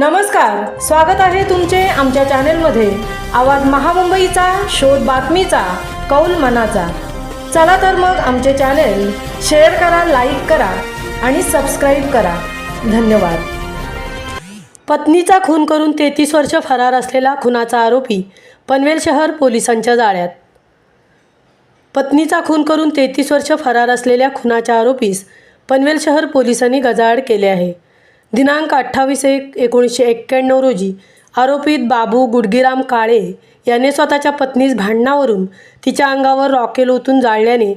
नमस्कार स्वागत आहे तुमचे आमच्या चॅनेलमध्ये. आवाज महामुंबईचा शोध बातमीचा कौल मनाचा. चला तर मग आमचे चॅनेल शेअर करा लाईक करा आणि सबस्क्राईब करा. धन्यवाद. पत्नीचा खून करून तेहतीस वर्ष फरार असलेला खुनाचा आरोपी पनवेल शहर पोलिसांच्या जाळ्यात. पत्नीचा खून करून तेहतीस वर्ष फरार असलेल्या खुनाच्या आरोपीस पनवेल शहर पोलिसांनी गजाआड केले आहे. दिनांक अठ्ठावीस एक एकोणीसशे एक्क्याण्णव रोजी आरोपीत बाबू गुडगीराम काळे याने स्वतःच्या पत्नीस भांडणावरून तिच्या अंगावर रॉकेल ओतून जाळल्याने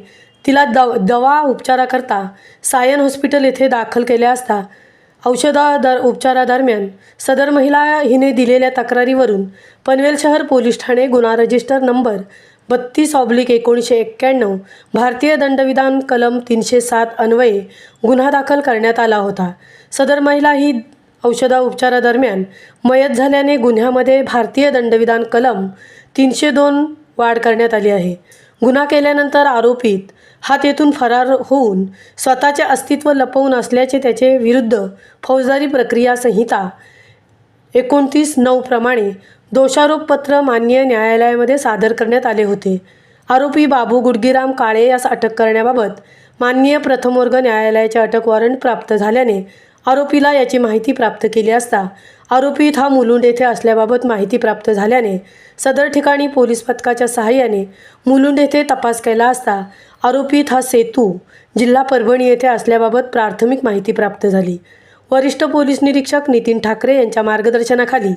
तिला दव दवा उपचाराकरता सायन हॉस्पिटल येथे दाखल केले असता औषधा दर उपचारादरम्यान सदर महिला हिने दिलेल्या तक्रारीवरून पनवेल शहर पोलीस ठाणे गुन्हा रजिस्टर नंबर बत्तीस ऑब्लिक एकोणीसशे एक्क्याण्णव भारतीय दंडविधान कलम तीनशे सात अन्वये गुन्हा दाखल करण्यात आला होता. सदर महिला ही औषधा उपचारादरम्यान मयत झाल्याने गुन्ह्यामध्ये भारतीय दंडविधान कलम तीनशे दोन वाढ करण्यात आली आहे. गुन्हा केल्यानंतर आरोपीत हा तेथून फरार होऊन स्वतःचे अस्तित्व लपवून असल्याचे त्याचे विरुद्ध फौजदारी प्रक्रिया संहिता एकोणतीस नऊ प्रमाणे दोषारोपपत्र मान्य न्यायालयामध्ये सादर करण्यात आले होते. आरोपी बाबू गुडगीराम काळे यास अटक करण्याबाबत माननीय प्रथमवर्ग न्यायालयाचे अटक वॉरंट प्राप्त झाल्याने आरोपीला याची माहिती प्राप्त केली असता आरोपी हा मुलुंड येथे असल्याबाबत माहिती प्राप्त झाल्याने सदर ठिकाणी पोलीस पथकाच्या सहाय्याने मुलुंड येथे तपास केला असता आरोपीत हा सेतू जिल्हा परभणी येथे असल्याबाबत प्राथमिक माहिती प्राप्त झाली. वरिष्ठ पोलीस निरीक्षक नितीन ठाकरे यांच्या मार्गदर्शनाखाली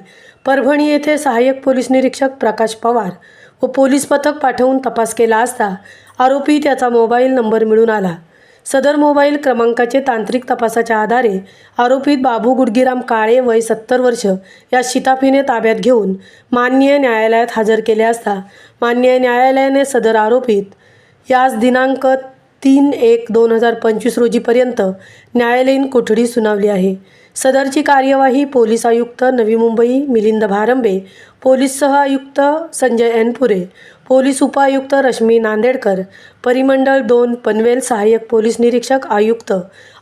परभणी येथे सहाय्यक पोलीस निरीक्षक प्रकाश पवार व पोलीस पथक पाठवून तपास केला असता आरोपी त्याचा मोबाईल नंबर मिळून आला. सदर मोबाईल क्रमांकाचे तांत्रिक तपासाच्या आधारे आरोपीत बाबू गुडगीराम काळे वय सत्तर वर्ष या शिताफीने ताब्यात घेऊन माननीय न्यायालयात हजर केले असता माननीय न्यायालयाने सदर आरोपीत यास दिनांक तीन एक दोन हजार पंचवीस रोजीपर्यंत न्यायालयीन कोठडी सुनावली आहे. सदरची कार्यवाही पोलीस आयुक्त नवी मुंबई मिलिंद भारंबे पोलीस सह आयुक्त संजय एनपुरे पोलीस उपायुक्त रश्मी नांदेडकर परिमंडळ दोन पनवेल सहाय्यक पोलीस निरीक्षक आयुक्त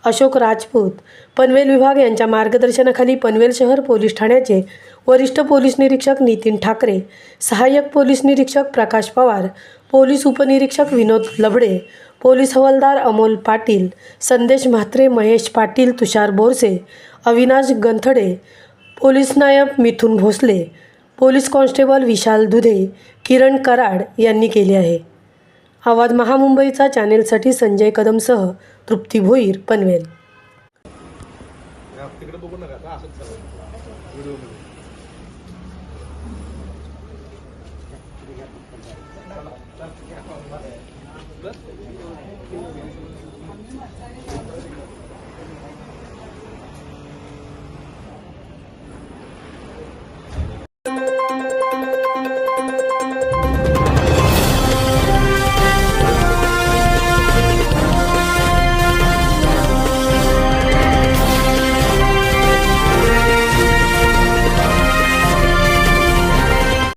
अशोक राजपूत पनवेल विभाग यांच्या मार्गदर्शनाखाली पनवेल शहर पोलीस ठाण्याचे वरिष्ठ पोलीस निरीक्षक नितीन ठाकरे सहाय्यक पोलीस निरीक्षक प्रकाश पवार पोलीस उपनिरीक्षक विनोद लबडे पोलीस हवालदार अमोल पाटील संदेश म्हात्रे महेश पाटील तुषार बोरसे अविनाश गंथडे पोलीस नायक मिथुन भोसले पोलीस कॉन्स्टेबल विशाल दुधे किरण कराड यांनी केले आहे. आवाज महामुंबईचा चॅनेलसाठी संजय कदमसह तृप्ती भोईर पनवेल.